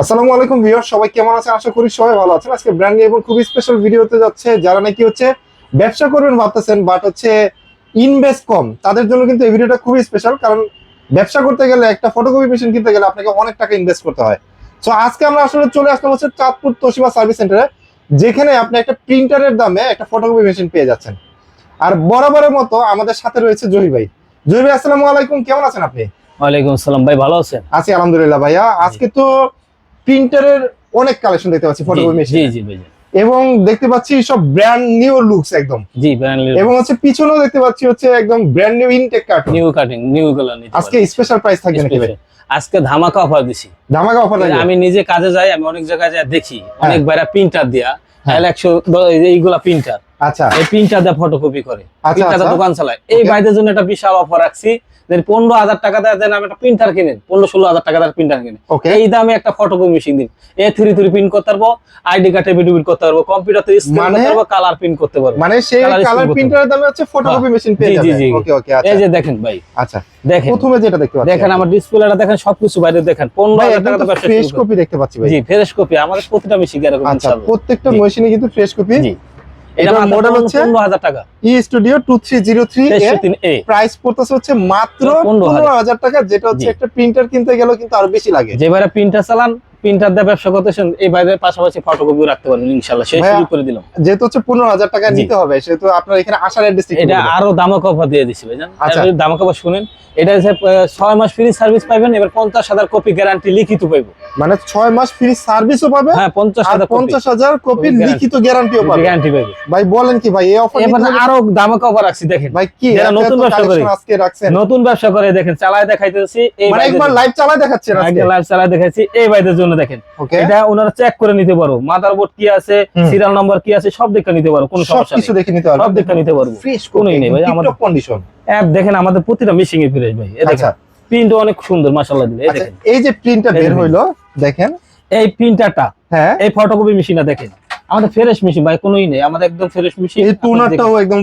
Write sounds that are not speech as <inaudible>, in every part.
আসসালামু আলাইকুম ভিউয়ার সবাই কেমন আছেন? আশা করি সবাই ভালো আছেন। আজকে ব্র্যান্ড নিউ এবং খুবই স্পেশাল ভিডিওতে যাচ্ছে যারা নাকি হচ্ছে ব্যবসা করবেন ভাবতেছেন বাট হচ্ছে ইনভেস্ট কম। তাদের জন্য কিন্তু এই ভিডিওটা খুবই স্পেশাল কারণ ব্যবসা করতে গেলে একটা ফটোকপি মেশিন কিনতে গেলে আপনাকে অনেক টাকা ইনভেস্ট করতে হয়। সো আজকে আমরা আসলে চলে আসলাম হচ্ছে চাঁদপুর তোশিবা সার্ভিস সেন্টারে যেখানে আপনি একটা প্রিন্টারের দামে একটা ফটোকপি মেশিন পেয়ে যাচ্ছেন। আর বরাবরের মতো আমাদের সাথে রয়েছে জহি ভাই। জহি ভাই আসসালামু আলাইকুম। কেমন আছেন আপনি? ওয়ালাইকুম আসসালাম। ভাই ভালো আছেন? আছি আলহামদুলিল্লাহ ভাইয়া। আজকে তো প্রিন্টারের অনেক কালেকশন দেখতে পাচ্ছি ফটোকপি মেশিন জি জি এবং দেখতে পাচ্ছি সব ব্র্যান্ড নিউ লুকস একদম। জি ব্র্যান্ড এবং হচ্ছে পিছনেও দেখতে পাচ্ছি হচ্ছে একদম brand new intact carton new cutting new গুলো নিতে আজকে স্পেশাল প্রাইস থাকবে নাকি ভাই। আজকে ধামাকা অফার দিছি। ধামাকা অফার আমি নিজে কাজে যাই আমি অনেক জায়গায় যাই দেখি। হ্যাঁ। অনেক বাইরা প্রিন্টার দিয়া হ্যাঁ। একশো এইগুলা প্রিন্টার আচ্ছা। এই প্রিন্টার দিয়ে ফটোকপি করে। আচ্ছা, প্রিন্টার আচ্ছা। দোকান চালায়। এই. ভাইদের জন্য একটা বিশাল অফার রাখছি। দেন পনেরো হাজার টাকা দেন আমি একটা প্রিন্টার কিনেন। পনেরো ষোলো হাজার টাকা প্রিন্টার কিনে ওকে এই দামে একটা ফটোকপি মেশিন দিন। এ থ্রি থ্রি প্রিন্ট করতে পারব আইডি কার্ডে ভিডিও প্রিন্ট করতে পারব কম্পিউটার স্ক্যান করতে পারব কালার প্রিন্ট করতে পারব। মানে সেই কালার প্রিন্টারের দামে হচ্ছে ফটোকপি মেশিন পেয়ে জি, জি। ওকে ওকে আচ্ছা। এই যে দেখেন ভাই আচ্ছা। দেখেন। প্রথমে যেটা দেখতে পাচ্ছি দেখেন আমার ডিসপ্লেটা দেখেন সবকিছু বাইরে দেখেন। পনেরো ভাই হাজার টাকা তো ফ্রেশ কপি দেখতে পাচ্ছি ভাই। জি ফ্রেশ কপি আমাদের প্রতিটা মেশিন এরকম আচ্ছা প্রত্যেকটা মেশিনে কিন্তু ফ্রেশ কপি এটা মডেল হচ্ছে টাকা। E studio two three zero three তেইশশো তিন এ প্রাইস পড়তেছে হচ্ছে মাত্র 15,000 হাজার। টাকা যেটা হচ্ছে একটা প্রিন্টার কিনতে গেলেও কিন্তু আরও বেশি লাগে। যে বাইরে প্রিন্টার চালান প্রিন্টার দিয়ে ব্যবসা এই বাইরের পাশাপাশি ফটোকপিও রাখতে পারবেন ইনশাল্লাহ সে ভাইয়া, শুরু করে দিলাম। যেহেতু হচ্ছে পনেরো হাজার টাকা নিতে হবে সেহেতু আপনার এখানে আসার অ্যাড্রেস এটা আরও দামক অফার দিয়ে দিছি ভাইজান আচ্ছা। দামক অফার শুনেন এটা হচ্ছে মাস ফ্রি সার্ভিস পাইবেন এবার পঞ্চাশ হাজার কপি গ্যারান্টি লিখিত পাইবো। মানে মাস ফ্রি সার্ভিসও পাবে হ্যাঁ পঞ্চাশ আর হাজার পঞ্চাশ হাজার কপি লিখিত গ্যারান্টিও পাবে গ্যারান্টি পাইবো। ভাই বলেন কি ভাই এই অফার এবার আরও দামক অফার রাখছি দেখেন। ভাই কি নতুন ব্যবসা করে। আজকে রাখছেন? নতুন ব্যবসা করে দেখেন চালায় দেখাইতেছি এই মানে একবার। লাইভ চালা দেখাচ্ছেন আজকে। লাইভ চালায় দেখাইছি এই ভাইদের জন্য দেখেন। এটা ওনারা চেক করে নিতে পারব মাদারবোর্ড কি আছে সিরিয়াল নাম্বার কি আছে সব দেখে নিতে পারব কোনো সমস্যা কিছু দেখে নিতে পারবেন সব দেখে নিতে পারব। ফ্রেশ কোনোই নেই ভাই, আমাদের কন্ডিশন অ্যাপ দেখেন আমাদের প্রতিটা মিশিং এ ফিরে ভাই। এই আচ্ছা। দেখেন প্রিন্ট অনেক সুন্দর মাশাআল্লাহ দিলে। এই আচ্ছা দেখেন। এই যে প্রিন্টটা বের। হইল দেখেন। এই প্রিন্টারটা হ্যাঁ। এই ফটোকপি মেশিনটা দেখেন। আমাদের ফ্রেশ মেশিন ভাই কোনোই নেই। আমাদের একদম ফ্রেশ মেশিন এই টুনারটাও একদম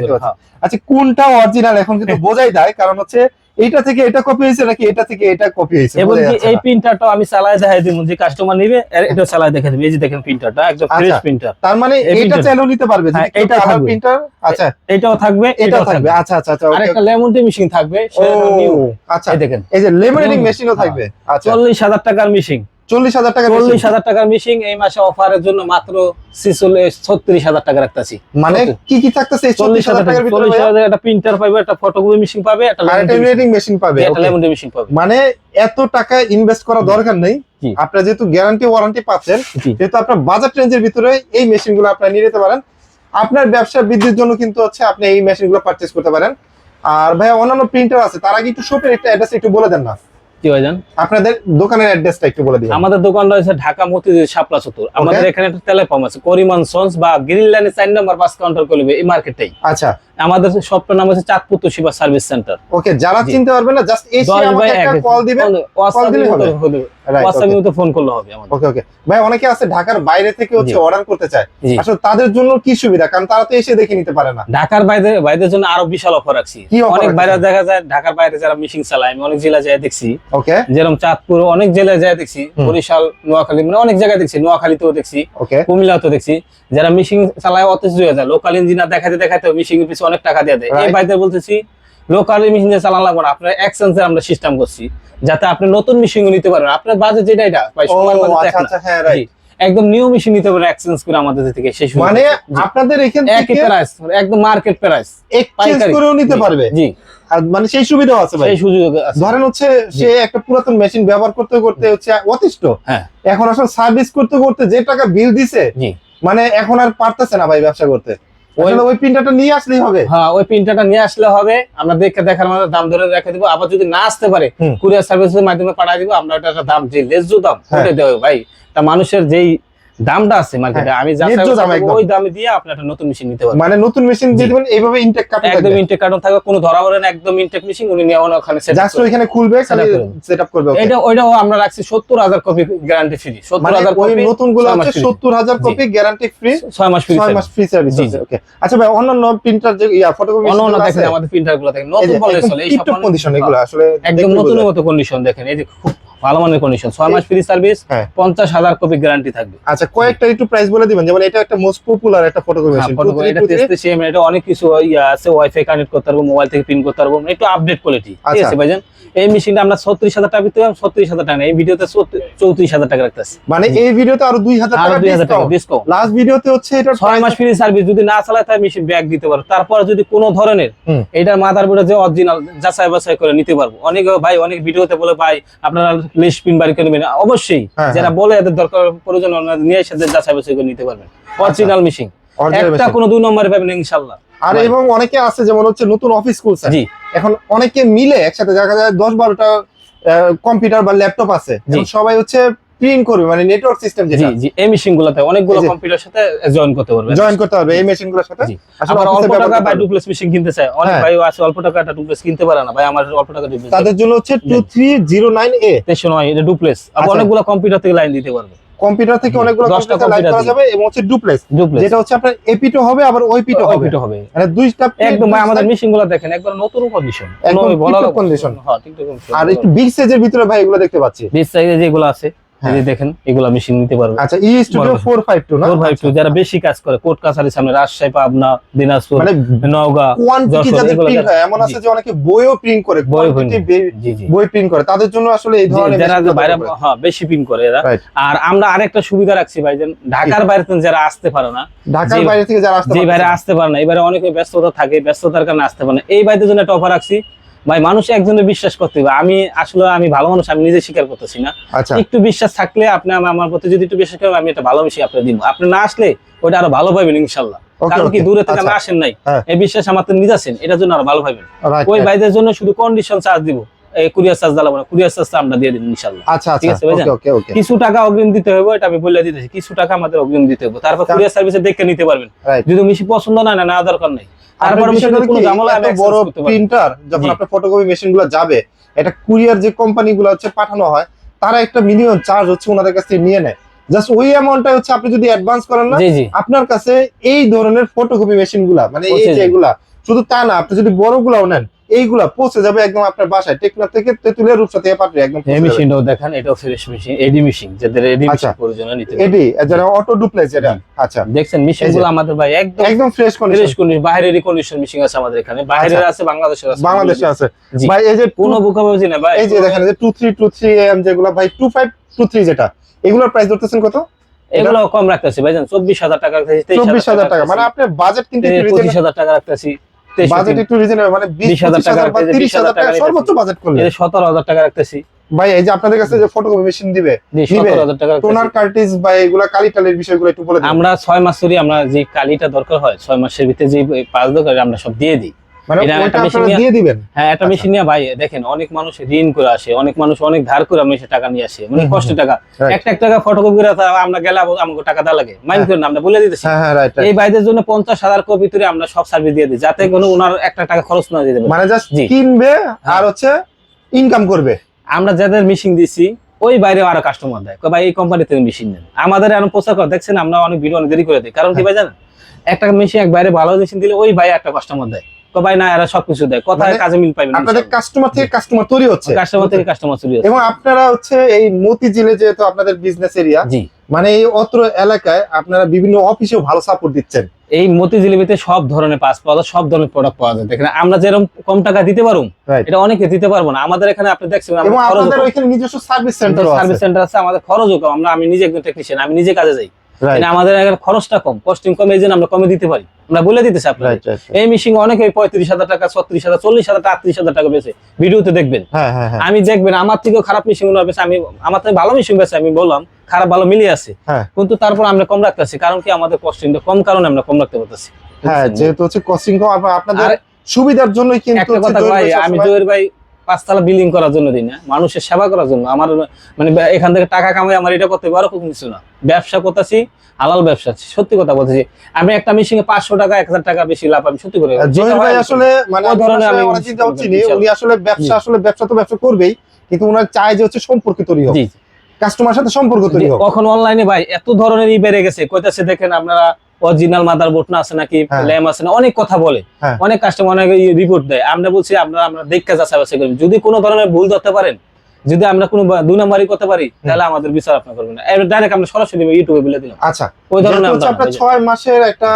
পুরো আচ্ছা কোনটা অরিজিনাল এখন কিন্তু <laughs> বোঝাই দেয় কারণ হচ্ছে এইটা থেকে এটা কপি হয়েছে নাকি এটা থেকে এটা কপি হয়েছে? এবং এই। প্রিন্টারটা আমি চালায় দেখাই দিব যে কাস্টমার নিবে আর এটা চালায় দেখাই দিবে। এই যে দেখেন প্রিন্টারটা একদম ফ্রেশ আচ্ছা। প্রিন্টার তার মানে এটা চালু নিতে পারবে হ্যাঁ, এটা এটা থাকবে। প্রিন্টার আচ্ছা। এটাও থাকবে এটাও থাকবে। আচ্ছা আচ্ছা আচ্ছা আর একটা লেমন মেশিন থাকবে সেটা নিউ আচ্ছা। এই দেখেন। এই যে লেমন ডি মেশিনও থাকবে। আচ্ছা। চল্লিশ হাজার টাকার মেশিন চল্লিশ হাজার টাকা চল্লিশ হাজার টাকার মেশিন এই মাসে অফারের জন্য মাত্র ছিচল্লিশ ছত্রিশ হাজার টাকা রাখতেছি। মানে কি কি থাকতেছে চল্লিশ হাজার টাকার চল্লিশ হাজার একটা প্রিন্টার পাবে একটা ফটোকপি মেশিন পাবে একটা আর একটা লেমিনেটিং মেশিন পাবে একটা okay। মেশিন পাবে। মানে এত টাকা ইনভেস্ট করা দরকার নেই। আপনার যেহেতু গ্যারান্টি ওয়ারেন্টি পাচ্ছেন যেহেতু আপনার বাজার রেঞ্জের ভিতরে এই মেশিনগুলো আপনারা নিয়ে নিতে পারেন। আপনার ব্যবসা বৃদ্ধির জন্য কিন্তু হচ্ছে আপনি এই মেশিনগুলো পারচেজ করতে পারেন। আর ভাইয়া অন্যান্য প্রিন্টার আছে তার আগে একটু শপের একটা অ্যাড্রেস একটু বলে দেন না। কি আপনাদের দোকানের অ্যাড্রেসটা একটু বলে দিন আমাদের দোকান রয়েছে ঢাকা মতিঝিল শাপলা চতুর আমাদের এখানে একটা টেলিফর্ম আছে করিমান সন্স বা গ্রিল লাইনে চার নম্বর বাস কাউন্টার করবে এই মার্কেটেই আচ্ছা আমাদের শপটার নাম হচ্ছে Chandpur Toshiba service centre. Okay যারা চিনতে পারবেন না জাস্ট এসে আমাকে একটা কল দিবেন দিলেই হবে। Right, হোয়াটসঅ্যাপে তো ফোন করলে হবে আমাদের। ওকে ওকে। ভাই অনেকে আছে ঢাকার বাইরে থেকে হচ্ছে অর্ডার করতে চায়। আসলে তাদের জন্য কি সুবিধা? কারণ তারা তো এসে দেখে নিতে পারে না। ঢাকার বাইরে বাইরের জন্য আরও বিশাল অফার রাখছি অনেক বাইরে? দেখা যায় ঢাকার বাইরে যারা মিশিং চালায় আমি অনেক জেলা যায় দেখছি। ওকে। যেরকম চাঁদপুর অনেক জেলায় যায় দেখছি। বরিশাল নোয়াখালী মানে অনেক জায়গায় দেখছি নোয়াখালীতেও দেখছি। ওকে। কুমিল্লাতেও দেখছি। যারা মিশিং চালায় অথচ লোকাল ইঞ্জিনিয়ার দেখাতে দেখাতে মিশিং পিছনে অনেক টাকা দিয়ে দেয়। এই Right. বলতেছি লোকাল মিশিং চালান লাগবে না আপনার এক্সচেঞ্জের আমরা সিস্টেম করছি যাতে আপনি নতুন মিশিং নিতে পারবেন আপনার বাজেট যেটা এটা আচ্ছা। আচ্ছা হ্যাঁ একদম নিউ মেশিন নিতে পারবেন এক্সচেঞ্জ করে আমাদের থেকে সেই সুযোগ মানে আপনাদের এখান একই থেকে প্রাইস একদম মার্কেট প্রাইস এক্সচেঞ্জ। করেও নিতে পারবে। জি। মানে সেই সুবিধাও আছে ভাই। সেই সুযোগ আছে। ধরেন হচ্ছে সে একটা পুরাতন মেশিন ব্যবহার করতে করতে হচ্ছে অতিষ্ঠ। হ্যাঁ। এখন আসলে সার্ভিস করতে করতে যে টাকা বিল দিছে জি। মানে এখন আর পারতেছে না ভাই ব্যবসা করতে। ওই- প্রিন্টারটা নিয়ে আসলেই হবে। হ্যাঁ ওই প্রিন্টারটা নিয়ে আসলে হবে। আমরা দেখে দেখার দাম ধরে রেখে দিব। আবার যদি না আসতে পারে কুরিয়ার সার্ভিসের মাধ্যমে পাঠিয়ে দিব। আমরা ওটা একটা দাম যে লেজ্জ দাম হ্যাঁ। ওটা দেবো ভাই। তা মানুষের যেই দামটা আছে মার্কেটে আমি যা ন্যায্য দাম একদম। ওই দামে দিয়ে আপনি একটা নতুন মেশিন নিতে পারবেন। মানে নতুন মেশিন দিয়ে দিবেন এইভাবে ইনটেক কাটে একদম ইনটেক কার্টন থাকবে কোনো ধরা পড়ে না একদম ইনটেক মেশিন উনি নিয়ে ওখানে সেট জাস্ট ওইখানে খুলবে খালি। সেটআপ করবে এটা ওইটাও আমরা রাখছি সত্তর হাজার কপি গ্যারান্টি ফ্রি সত্তর মানে হাজার ওই কপি নতুনগুলো। সত্তর হাজার কপি গ্যারান্টি ফ্রি ছয় মাস ফ্রি ছয় মাস ফ্রি সার্ভিস ওকে আচ্ছা ভাই অন্যান্য প্রিন্টার যে ইয়া ফটোকপি অন্য অন্য দেখেন আমাদের প্রিন্টারগুলো দেখেন নতুন বলে চলে এই সব কন্ডিশন এগুলো আসলে একদম যায়। মতো কন্ডিশন দেখেন এই যে খুব ভালো মানের কন্ডিশন ছয় মাস ফ্রি সার্ভিস হ্যাঁ। পঞ্চাশ হাজার কপি গ্যারান্টি থাকবে। আচ্ছা কয়েকটা একটু প্রাইস বলে দিবেন যেমন এটা একটা মোস্ট পপুলার একটা ফটোকপি হ্যাঁ, মেশিন এটা এটা অনেক কিছু ইয়ে আছে ওয়াইফাই কানেক্ট করতে পারব মোবাইল থেকে প্রিন্ট করতে পারব মানে একটু আপডেট কোয়ালিটি ঠিক আচ্ছা। আছে ভাইজান? এই মেশিনটা আমরা ছত্রিশ হাজার টাকা দিতে টাকা এই ভিডিওতে চৌত্রিশ হাজার টাকা রাখতেছে। মানে এই ভিডিওতে আরও দুই হাজার আরও টাকা দুই হাজার টাকা ডিসকাউন্ট লাস্ট ভিডিওতে হচ্ছে এটা ছয় মাস ফ্রি সার্ভিস যদি না চালায় তাহলে মেশিন ব্যাগ দিতে পারো। তারপরে যদি কোনো ধরনের। এটার মাদার বোর্ডে যে অরিজিনাল যাচাই বাছাই করে নিতে পারব। অনেক ভাই অনেক ভিডিওতে বলে ভাই আপনারা পিন বাড়ি করে নেবেন। অবশ্যই হ্যাঁ, যারা বলে এদের দরকার প্রয়োজন নিয়ে সাথে যাচাই বাছাই করে নিতে পারবেন। অরিজিনাল মেশিন একটা কোনো দুই নম্বরে পাবেন ইনশাল্লাহ আর এবং অনেকে আছে যেমন হচ্ছে নতুন অফিস খুলছে। জি। এখন অনেকে মিলে একসাথে দেখা যায় দশ বারোটা কম্পিউটার বা ল্যাপটপ আছে। সবাই হচ্ছে প্রিন্ট করবে মানে নেটওয়ার্ক সিস্টেম যেটা। জি এই মেশিন গুলোতে অনেকগুলো কম্পিউটার সাথে জয়েন করতে পারবেন জয়েন করতে হবে এই মেশিনগুলোর সাথে? আসলে অল্প টাকা হবে। ডুপ্লেক্স মেশিন কিনতে চায়। অনেক হ্যাঁ। ভাই আছে অল্প টাকা একটা ডুপ্লেক্স কিনতে পারে না ভাই আমার অল্প টাকা ডুপ্লেক্স তাদের জন্য হচ্ছে two three zero nine A তেইশশো নয় এটা ডুপ্লেক্স আবার আচ্ছা। অনেকগুলো কম্পিউটার থেকে লাইন দিতে পারবে। কম্পিউটার থেকে অনেকগুলো কম্পিউটার computer করা যাবে এবং হচ্ছে ডুপ্লেক্স যেটা হচ্ছে আপনার এপিটো হবে আবার ওইপিটো হবে। ওইপিটো হবে। মানে দুইটা একদম ভাই আমাদের মেশিনগুলো দেখেন একবার নতুন কন্ডিশন একদম টিপটপ condition। হ্যাঁ condition। আর একটু বিগ সাইজের ভিতরে ভাই এগুলো দেখতে পাচ্ছি। বিশ সাইজে যেগুলো আছে এই হ্যাঁ। দেখেন এগুলো মেশিন নিতে পারবে। আচ্ছা ই স্টুডিও বড়। ফোর ফাইভ টু না? ফোর ফাইভ টু যারা বেশি কাজ করে কোর্ট সামনে রাজশাহী পাবনা দিনাজপুর মানে নওগাঁ কোয়ান্টিটি যাদের প্রিন্ট হয় এমন আছে যে অনেকে বইও প্রিন্ট করে বই প্রিন্ট করে। তাদের জন্য আসলে এই ধরনের যারা বাইরে হ্যাঁ বেশি পিন করে এরা। আর আমরা আরেকটা সুবিধা রাখছি ভাই যে ঢাকার বাইরে থেকে যারা আসতে পারে না ঢাকার বাইরে থেকে যারা আসতে যে বাইরে আসতে পারে না এবারে অনেকে ব্যস্ততা থাকে ব্যস্ততার কারণে আসতে পারে না। এই বাইরের জন্য একটা অফার রাখছি ভাই মানুষ একজনের বিশ্বাস করতে হবে। আমি আসলে আমি ভালো মানুষ আমি নিজে স্বীকার করতেছি না। আচ্ছা। একটু বিশ্বাস থাকলে আপনি আমার প্রতি যদি একটু বিশ্বাস করেন আমি এটা ভালো বেশি আপনার দিব। আপনি না আসলে ওটা আরও ভালো পাবেন ইনশাল্লাহ। কারণ কি দূরে থেকে আচ্ছা, না আসেন নাই। হ্যাঁ। এই বিশ্বাস আমার তো নিজাছেন এটার জন্য আরও ভালো পাবেন ওই. বাইদের জন্য শুধু কন্ডিশন চার্জ দিব। কুরিয়ার চার্জ দিলাম না কুরিয়ার চার্জটা আমরা দিয়ে দিন ইনশাল্লাহ আচ্ছা ঠিক আচ্ছা আছে, ভাইজান? কিছু টাকা অগ্রিম দিতে হবে এটা আমি বলে দিতেছি। কিছু টাকা আমাদের অগ্রিম দিতে হবে তারপর কুরিয়ার সার্ভিসে দেখে নিতে পারবেন। যদি মিশি পছন্দ না না দরকার নেই। তারপর তারপর বিষয়টা মিশি কোনো ঝামেলা বড় প্রিন্টার যখন আপনার ফটোকপি মেশিনগুলো যাবে এটা কুরিয়ার যে হচ্ছে পাঠানো হয় তারা একটা মিনিমাম চার্জ হচ্ছে ওনাদের কাছ থেকে নিয়ে নেয়। জাস্ট ওই অ্যামাউন্টটা হচ্ছে আপনি যদি অ্যাডভান্স করেন না আপনার কাছে এই ধরনের ফটোকপি মেশিনগুলা মানে এই পৌঁছে যে যাবে। এগুলা শুধু তা না আপনি যদি বড় গুলাও নেন এইগুলা পৌঁছে যাবে একদম আপনার বাসায়। টেকনাফ থেকে তেতুলিয়া রূপসা থেকে পাঠিয়ে একদম এই মেশিনটাও দেখেন এটাও ফ্রেশ মেশিন এডি মেশিন যাদের এডি আচ্ছা। মেশিন প্রয়োজন নিতে। এটি যারা অটো ডুপ্লেক্স জি। আচ্ছা। দেখছেন মেশিনগুলো আমাদের ভাই একদম একদম ফ্রেশ কন্ডিশন ফ্রেশ কন্ডিশন বাইরেরই কন্ডিশন মেশিন আছে আমাদের এখানে। বাইরের আছে বাংলাদেশের আছে। বাংলাদেশে আছে। ভাই এই যে কোনো বুকা বুঝি না ভাই। এই যে দেখেন যে two three two three M যেগুলো ভাই টু ফাইভ টু থ্রি যেটা এগুলোর প্রাইস ধরতেছেন কত? এগুলো কম রাখতেছি ভাইজান। চব্বিশ হাজার টাকা রাখতেছি তেইশ চব্বিশ হাজার টাকা মানে আপনার বাজেট কিন্তু একটু পঁচিশ হাজার টাকা রাখতেছি। বাজেট একটু রিজনেবল মানে 20,000 টাকা হাজার বা রাখতে- তিরিশ হাজার 20,000 টাকা টাকা সর্বোচ্চ বাজেট করলে সতেরো হাজার টাকা রাখতেছি ভাই এই যে আপনাদের কাছে যে ফটোকপি মেশিন দিবে জি নিবে। সতেরো হাজার টাকা টোনার রাখতেছি। কার্টিজ বা এগুলা কালি টালির বিষয়গুলো একটু বলে দিন আমরা ছয় মাস ধরে আমরা যে কালিটা দরকার হয় ছয় মাসের ভিতরে যে পাঁচ দরকার আমরা সব দিয়ে দিই মানে এটা আপনারা দিয়ে দিবেন? হ্যাঁ একটা আচ্ছা। মেশিন নিয়ে ভাই দেখেন অনেক মানুষ ঋণ করে আসে অনেক মানুষ অনেক ধার করে আমরা টাকা নিয়ে আসে মানে হুম, হুম, টাকা। একটা এক টাকা ফটোকপি করে আমরা গেলে আমাকে টাকা দেওয়া লাগে। মাইন্ড হ্যাঁ। করেন আমরা বলে দিতেছি। হ্যাঁ হ্যাঁ রাইট এই বাইদের জন্য পঞ্চাশ হাজার কপি ভিতরে আমরা সব সার্ভিস দিয়ে দিই যাতে কোনো ওনার একটা টাকা খরচ না দিতে পারে। মানে জাস্ট কিনবে আর হচ্ছে ইনকাম করবে। আমরা যাদের মেশিন দিছি ওই বাইরে আরও কাস্টমার দেয়। ভাই এই কোম্পানি থেকে মেশিন নেন। আমাদের এখন প্রচার করে দেখছেন আমরা অনেক ভিডিও অনেক দেরি করে দিই। কারণ কি ভাই জানেন একটা মেশিন এক বাইরে ভালো মেশিন দিলে ওই ভাই একটা কাস্টমার দেয়। কয় ভাই না এরা সবকিছু দেয়। কোথায় মানে কাজে মিল পাইবেন আপনাদের কাস্টমার থেকে কাস্টমার তৈরি হচ্ছে। কাস্টমার থেকে কাস্টমার চলে যাচ্ছে এবং আপনারা হচ্ছে এই মতিঝিলে যেহেতু আপনাদের বিজনেস এরিয়া জি। মানে এই অত্র এলাকায় আপনারা বিভিন্ন অফিসেও ভালো সাপোর্ট দিচ্ছেন। এই মতিঝিলিপিতে সব ধরনের পাস পাওয়া যায় সব ধরনের প্রোডাক্ট পাওয়া যায়। দেখেন আমরা যেরকম কম টাকা দিতে পারব এটা অনেকে দিতে পারব না। আমাদের এখানে আপনি দেখছেন নিজস্ব সার্ভিস সেন্টার সার্ভিস সেন্টার আছে আমাদের খরচও কম। আমরা আমি নিজে একজন টেকনিশিয়ান আমি নিজে কাজে যাই। আমাদের খরচটা কম কস্টিং কম এই জন্য আমরা কমে দিতে পারি। আমরা বলে দিতেছি আপনার এই মিশিং অনেকে পঁয়ত্রিশ হাজার টাকা ছত্রিশ হাজার চল্লিশ হাজার টাকা আটত্রিশ হাজার টাকা বেছে ভিডিওতে দেখবেন। হ্যাঁ হ্যাঁ হ্যাঁ। আমি দেখবেন আমার থেকেও খারাপ মিশিং ওনার বেছে আমি আমার থেকে ভালো মিশিং বেছে আমি বললাম খারাপ ভালো মিলিয়ে আছে। কিন্তু তারপর আমরা কম রাখতেছি কারণ কি আমাদের কস্টিংটা কম কারণে আমরা কম রাখতে পারতেছি। হ্যাঁ যেহেতু হচ্ছে কস্টিং কম আপনাদের সুবিধার জন্যই কিন্তু একটা কথা ভাই ভাই আমি জয়ের ভাই পাঁচতলা বিল্ডিং করার জন্য দিই না মানুষের সেবা করার জন্য। আমার মানে এখান থেকে টাকা কামাই আমার এটা করতে পারো কোনো কিছু না। ব্যবসা করতেছি হালাল ব্যবসা সত্যি কথা বলতেছি। আমি একটা মেশিন এ পাঁচশো টাকা এক হাজার টাকা বেশি লাভ আমি সত্যি করে ভাই আসলে মানে চিন্তা হচ্ছে উনি আসলে ব্যবসা আসলে ব্যবসা তো ব্যবসা করবেই কিন্তু ওনার চায় যে হচ্ছে সম্পর্ক তৈরি হোক। কাস্টমার সাথে সম্পর্ক তৈরি হোক। কখন অনলাইনে ভাই এত ধরনের ই বেড়ে গেছে কইতাছে দেখেন আপনারা অরিজিনাল মাদার বোর্ড না আছে নাকি। ল্যাম আছে না অনেক কথা বলে। হ্যাঁ। অনেক কাস্টমার অনেক রিপোর্ট দেয়। আমরা বলছি আপনারা আমরা দেখতে যাচাই বাছাই করবেন যদি কোনো ধরনের ভুল ধরতে পারেন যদি আমরা কোনো দুই নাম্বারই করতে পারি তাহলে আমাদের বিচার আপনার করবেন না। ডাইরেক্ট আমরা সরাসরি ইউটিউবে বলে দিলাম। আচ্ছা। ওই ধরনের আমরা ছয় মাসের একটা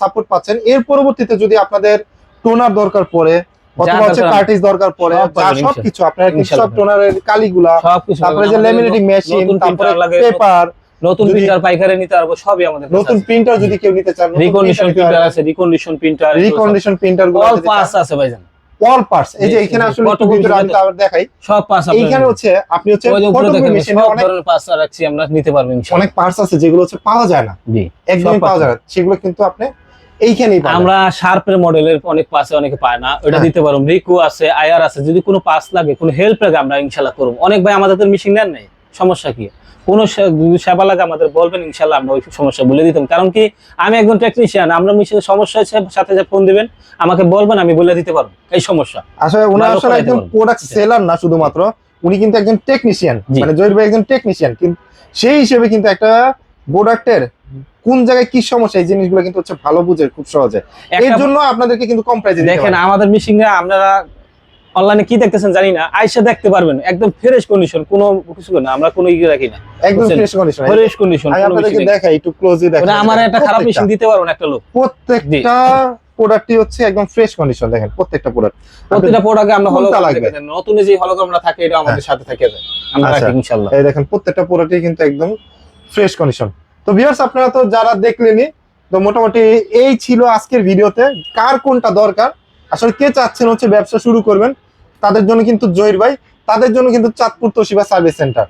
সাপোর্ট পাচ্ছেন এর পরবর্তীতে যদি আপনাদের টোনার দরকার পড়ে অথবা হচ্ছে কার্টিস দরকার পড়ে যা সবকিছু আপনারা কিন্তু সব। টোনারের কালিগুলা তারপরে যে লেমিনেটিং মেশিন তারপরে পেপার নতুন প্রিন্টার পাইকারি নিতে পারব সবই আমাদের নতুন প্রিন্টার যদি কেউ নিতে চান রিকন্ডিশন প্রিন্টার আছে রিকন্ডিশন প্রিন্টার রিকন্ডিশন প্রিন্টারগুলো অল পাস আছে ভাইজান। অল পার্টস এই যে এখানে আসলে একটু ভিতরে আমি আবার দেখাই। সব পাস এইখানে হচ্ছে আপনি হচ্ছে ফটোকপি মেশিনে অনেক ধরনের পাস রাখছি আমরা নিতে পারব ইনশাআল্লাহ অনেক পার্টস আছে যেগুলো হচ্ছে পাওয়া যায় না। জি একদমই পাওয়া যায় না। সেগুলো কিন্তু আপনি এইখানেই পাবেন। আমরা শার্পের মডেলের অনেক পাশে অনেকে পায় না। ওটা হ্যাঁ। দিতে পারব রিকু আছে আয়ার আছে। যদি কোনো পাস লাগে কোনো হেল্প লাগে আমরা ইনশাল্লাহ করব। অনেক ভাই আমাদের তো মেশিন নেন নাই। সমস্যা কি? কোনো সেবা লাগে আমাদের বলবেন ইনশাল্লাহ আমরা ওই সমস্যা বলে দিতাম। কারণ কি আমি একজন টেকনিশিয়ান আমরা মেশিনের সমস্যা সাথে যে ফোন দিবেন আমাকে বলবেন আমি বলে দিতে পারব। এই সমস্যা। আসলে উনি আসলে একজন প্রোডাক্ট সেলার না শুধুমাত্র উনি কিন্তু একজন টেকনিশিয়ান। মানে জহির ভাই একজন টেকনিশিয়ান কিন্তু সেই হিসেবে কিন্তু একটা প্রোডাক্টের কোন জায়গায় কি সমস্যা এই জিনিসগুলো কিন্তু হচ্ছে ভালো বুঝে খুব সহজে। এর জন্য আপনাদেরকে কিন্তু কম প্রাইসে দেখেন আমাদের মেশিনে আপনারা অনলাইনে কি দেখতেছেন জানি না আইসা দেখতে পারবেন একদম ফ্রেশ কন্ডিশন কোনো কিছু না আমরা কোনো ইয়ে রাখি না একদম ফ্রেশ কন্ডিশন ফ্রেশ কন্ডিশন আমি আপনাদেরকে দেখাই একটু ক্লোজলি দেখাই। ওটা আমার একটা খারাপ মেশিন দিতে পারব না একটা লোক প্রত্যেকটা প্রোডাক্টই হচ্ছে একদম ফ্রেশ কন্ডিশন দেখেন প্রত্যেকটা প্রোডাক্ট প্রতিটা প্রোডাক্টে আমরা হলো লাগবে? নতুন যে হলোগ্রামটা থাকে এটা আমাদের সাথে থাকে। আমরা আচ্ছা। রাখি ইনশাআল্লাহ। এই দেখেন প্রত্যেকটা প্রোডাক্টই কিন্তু একদম ফ্রেশ কন্ডিশন তো ভিউয়ার্স আপনারা তো যারা দেখলেনই তো মোটামুটি এই ছিল আজকের ভিডিওতে কার কোনটা দরকার? আসলে কে চাচ্ছেন হচ্ছে ব্যবসা শুরু করবেন? তাদের জন্য কিন্তু জহির ভাই তাদের জন্য কিন্তু চাঁদপুর তোশিবা সার্ভিস সেন্টার।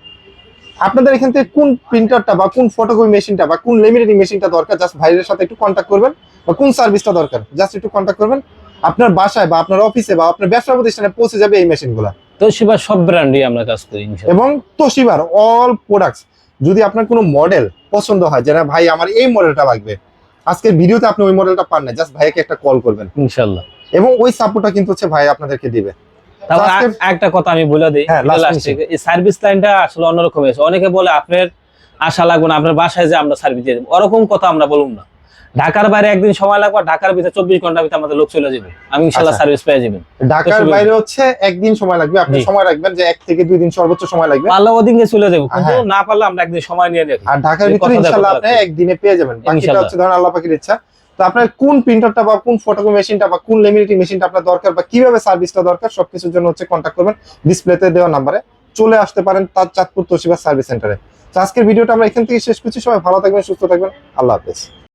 আপনাদের এখান থেকে কোন প্রিন্টারটা বা কোন ফটোকপি মেশিনটা বা কোন লেমিনেটিং মেশিনটা দরকার? জাস্ট ভাইয়ের সাথে একটু কন্ট্যাক্ট করবেন বা কোন সার্ভিসটা দরকার? জাস্ট একটু কন্ট্যাক্ট করবেন। আপনার বাসায় বা আপনার অফিসে বা আপনার ব্যবসা প্রতিষ্ঠানে পৌঁছে যাবে এই মেশিনগুলো তো সব ব্র্যান্ডই আমরা কাজ করি এবং তোশিবার অল প্রোডাক্টস যদি আপনার কোনো মডেল পছন্দ হয় যে না ভাই আমার এই মডেলটা লাগবে আজকের ভিডিওতে আপনি ওই মডেলটা পান না জাস্ট ভাইকে একটা কল করবেন। ইনশাআল্লাহ এবং ওই সাপোর্টটা কিন্তু হচ্ছে ভাই আপনাদেরকে দিবে। তারপর একটা কথা আমি বলে দিই হ্যাঁ, এই সার্ভিস লাইনটা আসলে অন্যরকম হয়েছে। অনেকে বলে আপনার আশা লাগবে না আপনার বাসায় যে আমরা সার্ভিস দিয়ে দেবো। ওরকম কথা আমরা বলুন না। ঢাকার বাইরে একদিন সময় লাগবে ঢাকার ভিতরে চব্বিশ ঘণ্টার ভিতরে আমাদের লোক চলে যাবে। আমি ইনশাল্লাহ আচ্ছা। সার্ভিস পেয়ে যাবেন। ঢাকার বাইরে হচ্ছে একদিন সময় লাগবে আপনি সময় রাখবেন যে এক থেকে দুই দিন সর্বোচ্চ সময় লাগবে। পারলে ওদিকে চলে যাব কিন্তু হ্যাঁ। না পারলে আমরা একদিন সময় নিয়ে রাখি আর ঢাকার ভিতরে ইনশাল্লাহ আপনি একদিনে পেয়ে যাবেন। বাকিটা। হচ্ছে ধরেন আল্লাহ পাখির ইচ্ছা। আপনার কোন প্রিন্টারটা বা কোন ফটোকপি মেশিনটা বা কোন লেমিনেটিং মেশিনটা আপনার দরকার বা কীভাবে সার্ভিসটা দরকার, সবকিছুর জন্য হচ্ছে কন্ট্যাক্ট করবেন ডিসপ্লেতে দেওয়া নাম্বারে চলে আসতে পারেন তার চাঁদপুর তোশিবা সার্ভিস সেন্টারে তো আজকের ভিডিওটা আমরা এখান থেকে শেষ করছি। সবাই ভালো থাকবেন, সুস্থ থাকবেন। আল্লাহ হাফেজ।